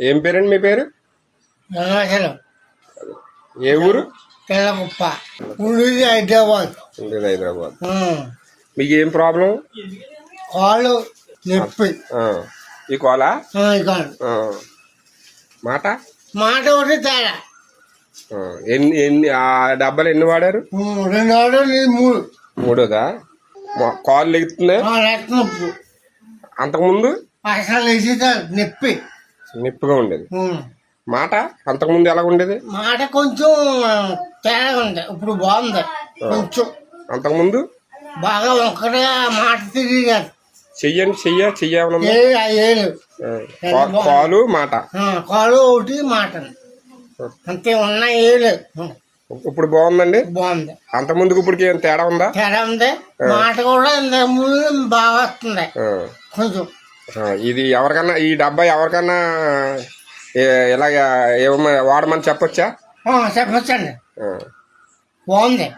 ఏం పేరండి మీ పేరు? ఏ ఊరు? ఉండేది హైదరాబాద్. ఉండేది హైదరాబాద్. ఉం. మీకు ఏం ప్రాబ్లం? కాళ్ళు నొప్పి. ఈ కోలా. మాట? మాట ఒకటి తేడా. ఆ. ఎన్ని ఎన్ని ఆ డబ్బాలు ఎన్ని వాడారు? రెండు ఇది మూడు. మూడోదా? కాళ్ళు రక్త నొప్పి అంతకుముందు? అసలు నొప్పి. నొప్పిగా ఉండేది. మాట అంతకుముందు ఎలా ఉండేది? మాట కొంచెం తేడా ఉంది ఇప్పుడు బాగుంది. కొంచెం. అంతకుముందు? బాగా ఒక్కటిగా మాట తిరిగి చెయ్యండి చెయ్య చెయ్య కాలు మాట. కాలు ఒకటి మాట అంతే ఉన్న ఏలు ఉం. ఇప్పుడు బాగుందండి? బాగుంది. అంతకుముందుకు ఇప్పటికి ఏం తేడా ఉందా? తేడా ఉంది. మాట కూడా ఇంతకు ముందు బాగా వస్తుంది. కొంచెం. ఇది ఎవరికన్నా ఈ డబ్బా ఎవరికన్నా ఇలాగ ఏమన్నా వాడమని చెప్పొచ్చా? చెప్పచ్చండి. బాగుంది.